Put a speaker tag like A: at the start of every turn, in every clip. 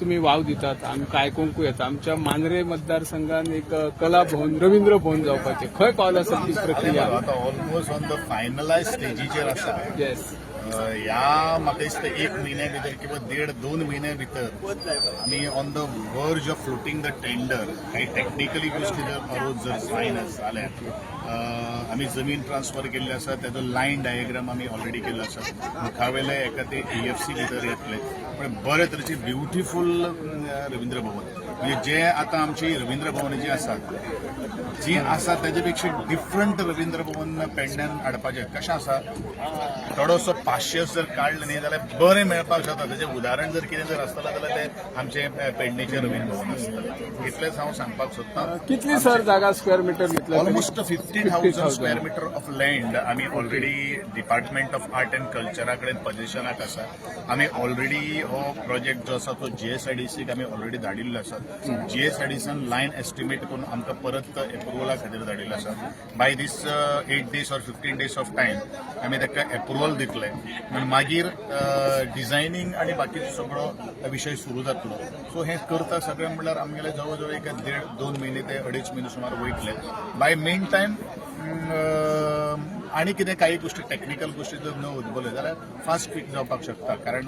A: तुम्ही वाव दितात आमी काय कोंकू येता. आमच्या मांद्रे मतदारसंघात एक कला भवन रवींद्र भवन जावपाचे खंय पावला ती प्रक्रिया?
B: ऑलमोस्ट ऑन द फायनलायज स्टेजीचेर आसा
A: येस
B: या ह्या म्हाका दिसता एक म्हयन्या भितर किंवा देड दोन म्हयन्या भितर आमी on the verge of floating the tender काही टेक्निकली गोष्टी जर अरोज जर सायन जाल्यार आमी जमीन ट्रान्सफर केल्ली आसा तेजो लायन डायग्राम आमी ऑलरेडी केल्लो आसा मुखावेले एका ते एएफसी भितर येतले. पण बरे तरेचे ब्युटिफूल रवींद्र भवन. म्हणजे जे आतां आमची रवींद्र भवन जी आसात जी आसा तेजे पेक्षा डिफरंट रवींद्र भवन पेडण्यान हाडपाचें कशें आसा थोडोसो पांचशे जर काडलो न्ही जाल्यार बरें मेळपाक शकता तेजें उदाहरण जर कितें जर आसतलें जाल्यार तें आमचें पेडणेचें रवींद्र भवन आसतलें इतलेंच हांव सांगपाक सोदतां
A: कितली सर जागा स्क्वेअर मीटर घेतल्या
B: almost fifty thousand square metre of land आमी already department of art and कल्चरा कडेन पोझिशनाक आसा आमी ऑलरेडी हो प्रोजेक्ट जो आसा तो जीएसआयडीसीक आमी ऑलरेडी धाडिल्लो आसा जीएसआयडीसीन लायन एस्टिमेट करून आमकां परत एप्रुवला खातीर धाडिल्लो आसा. By this eight days or fifteen days of time आमी ताका एप्रुवल दितले. आनी मागीर uh, डिझायनींग आनी बाकीचो सगळो विशय सुरू जातलो. सो हें करता सगळें म्हणल्यार आमगेले जवळ जवळ एक देड दोन म्हयने ते अडेच म्हयने सुमार वयतले बाय मेन टायम आनी कितें काही गोष्टी टेक्निकल गोष्टी जर न उद्भवले जाल्यार फास्ट क्विक जावपाक शकता. कारण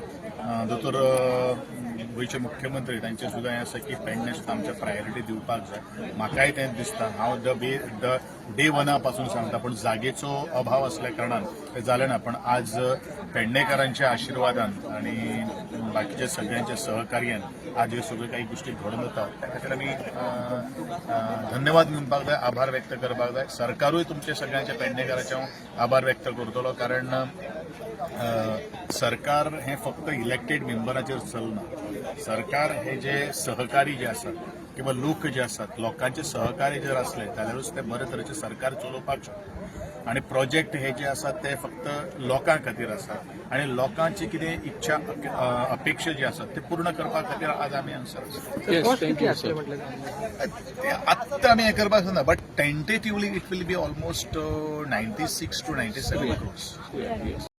B: दोतोर गोयचे गोंयचे मुख्यमंत्री तांचे सुद्दां हें आसा की पेडणे सुद्दां आमच्या प्रायोरिटी दिवपाक जाय म्हाकाय तें दिसता. हांव द बे द डे वना पासून सांगता. पूण जागेचो अभाव असल्या कारणान तें जालें ना. पण आज पेडणेकरांच्या आशिर्वादान आनी बाकीच्या सगळ्यांच्या सहकार्यान आज हे सगळ्यो काही गोष्टी घडून येतात त्या खातीर आमी धन्यवाद म्हणपाक जाय आभार व्यक्त करपाक जाय सरकारूय तुमचे सगळ्यांच्या पेडणेकाराचे हांव आभार व्यक्त करतलो कारण सरकार हे फक्त इलेक्टेड मेंबराचेर चलना सरकार हे जे सहकारी जे आसात किंवा लोक जे आसात लोकांचे सहकार्य जर असले जाल्यारूच ते बरे तरेचे सरकार चलोवपाक शकता आणि प्रोजेक्ट हे जे आसात ते फक्त लोकां खातीर आसात आणि लोकांची कितें इच्छा अपेक्षा जी आसात ते पूर्ण करपा खातीर आज आमी हांगसर आसात
A: येस थँक्यू सर
B: ते आत्ता आमी हें करपाक सोदना but tentatively it will be almost ninety six to ninety seven crores